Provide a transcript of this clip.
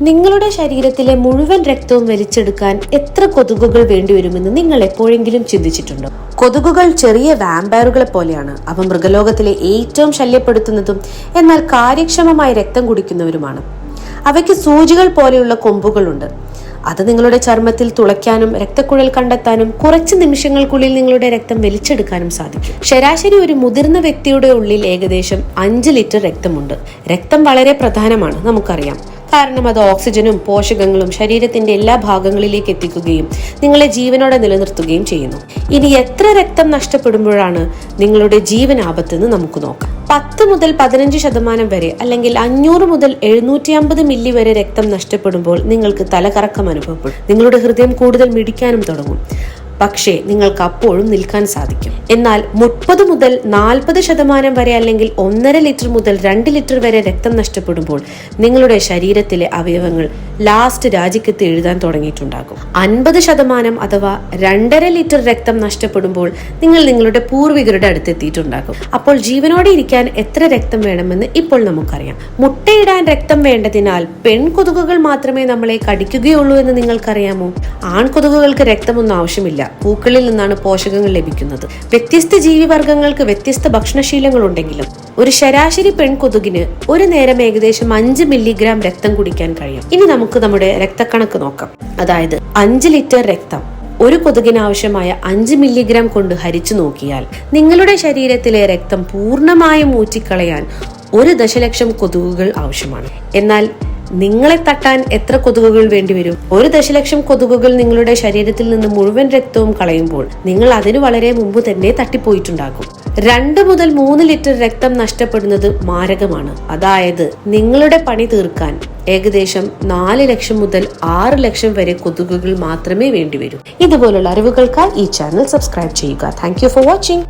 നിങ്ങളുടെ ശരീരത്തിലെ മുഴുവൻ രക്തവും വലിച്ചെടുക്കാൻ എത്ര കൊതുകുകൾ വേണ്ടിവരുമെന്ന് നിങ്ങൾ എപ്പോഴെങ്കിലും ചിന്തിച്ചിട്ടുണ്ടോ? കൊതുകുകൾ ചെറിയ വാമ്പയറുകളെ പോലെയാണ്. അവ മൃഗലോകത്തിലെ ഏറ്റവും ശല്യപ്പെടുത്തുന്നതും എന്നാൽ കാര്യക്ഷമമായി രക്തം കുടിക്കുന്നവരുമാണ്. അവയ്ക്ക് സൂചികൾ പോലെയുള്ള കൊമ്പുകളുണ്ട്. അത് നിങ്ങളുടെ ചർമ്മത്തിൽ തുളയ്ക്കാനും രക്തക്കുഴൽ കണ്ടെത്താനും കുറച്ച് നിമിഷങ്ങൾക്കുള്ളിൽ നിങ്ങളുടെ രക്തം വലിച്ചെടുക്കാനും സാധിക്കും. ശരാശരി ഒരു മുതിർന്ന വ്യക്തിയുടെ ഉള്ളിൽ ഏകദേശം അഞ്ച് ലിറ്റർ രക്തമുണ്ട്. രക്തം വളരെ പ്രധാനമാണ് നമുക്കറിയാം. കാരണം അത് ഓക്സിജനും പോഷകങ്ങളും ശരീരത്തിന്റെ എല്ലാ ഭാഗങ്ങളിലേക്ക് എത്തിക്കുകയും നിങ്ങളെ ജീവനോടെ നിലനിർത്തുകയും ചെയ്യുന്നു. ഇനി എത്ര രക്തം നഷ്ടപ്പെടുമ്പോഴാണ് നിങ്ങളുടെ ജീവൻ ആപത്തെന്ന് നമുക്ക് നോക്കാം. പത്ത് മുതൽ പതിനഞ്ച് ശതമാനം വരെ അല്ലെങ്കിൽ അഞ്ഞൂറ് മുതൽ എഴുന്നൂറ്റി അമ്പത് മില്ലി വരെ രക്തം നഷ്ടപ്പെടുമ്പോൾ നിങ്ങൾക്ക് തലകറക്കം അനുഭവപ്പെടും. നിങ്ങളുടെ ഹൃദയം കൂടുതൽ മിടിക്കാനും തുടങ്ങും. പക്ഷേ നിങ്ങൾക്ക് അപ്പോഴും നിൽക്കാൻ സാധിക്കും. എന്നാൽ മുപ്പത് മുതൽ നാൽപ്പത് ശതമാനം വരെ അല്ലെങ്കിൽ ഒന്നര ലിറ്റർ മുതൽ രണ്ട് ലിറ്റർ വരെ രക്തം നഷ്ടപ്പെടുമ്പോൾ നിങ്ങളുടെ ശരീരത്തിലെ അവയവങ്ങൾ ലാസ്റ്റ് രാജിക്കത്ത് എഴുതാൻ തുടങ്ങിയിട്ടുണ്ടാകും. അൻപത് ശതമാനം അഥവാ രണ്ടര ലിറ്റർ രക്തം നഷ്ടപ്പെടുമ്പോൾ നിങ്ങൾ നിങ്ങളുടെ പൂർവികരുടെ അടുത്തെത്തിയിട്ടുണ്ടാകും. അപ്പോൾ ജീവനോടെ ഇരിക്കാൻ എത്ര രക്തം വേണമെന്ന് ഇപ്പോൾ നമുക്കറിയാം. മുട്ടയിടാൻ രക്തം വേണ്ടതിനാൽ പെൺകൊതുകുകൾ മാത്രമേ നമ്മളെ കടിക്കുകയുള്ളൂ എന്ന് നിങ്ങൾക്കറിയാമോ? ആൺകൊതുകുകൾക്ക് രക്തമൊന്നും ആവശ്യമില്ല. പൂക്കളിൽ നിന്നാണ് പോഷകങ്ങൾ ലഭിക്കുന്നത്. വ്യത്യസ്ത ജീവിവർഗങ്ങൾക്ക് വ്യത്യസ്ത ഭക്ഷണശീലങ്ങൾ ഉണ്ടെങ്കിലും ഒരു ശരാശരി പെൺകൊതുകിന് ഒരു നേരം ഏകദേശം അഞ്ച് മില്ലിഗ്രാം രക്തം കുടിക്കാൻ കഴിയും. ഇനി നമുക്ക് നമ്മുടെ രക്തക്കണക്ക് നോക്കാം. അതായത് അഞ്ച് ലിറ്റർ രക്തം ഒരു കൊതുകിന് ആവശ്യമായ അഞ്ച് മില്ലിഗ്രാം കൊണ്ട് ഹരിച്ചു നോക്കിയാൽ നിങ്ങളുടെ ശരീരത്തിലെ രക്തം പൂർണമായും ഊറ്റിക്കളയാൻ ഒരു ദശലക്ഷം കൊതുകുകൾ ആവശ്യമാണ്. എന്നാൽ നിങ്ങളെ തട്ടാൻ എത്ര കൊതുകുകൾ വേണ്ടിവരും ഒരു ദശലക്ഷം കൊതുകുകൾ നിങ്ങളുടെ ശരീരത്തിൽ നിന്ന് മുഴുവൻ രക്തവും കളയുമ്പോൾ നിങ്ങൾ അതിനു വളരെ മുമ്പ് തന്നെ തട്ടിപ്പോയിട്ടുണ്ടാകും. രണ്ട് മുതൽ മൂന്ന് ലിറ്റർ രക്തം നഷ്ടപ്പെടുന്നത് മാരകമാണ്. അതായത് നിങ്ങളുടെ പണി തീർക്കാൻ ഏകദേശം നാല് ലക്ഷം മുതൽ ആറ് ലക്ഷം വരെ കൊതുകുകൾ മാത്രമേ വേണ്ടിവരൂ. ഇതുപോലുള്ള അറിവുകൾക്കായി ഈ ചാനൽ സബ്സ്ക്രൈബ് ചെയ്യുക. Thank for watching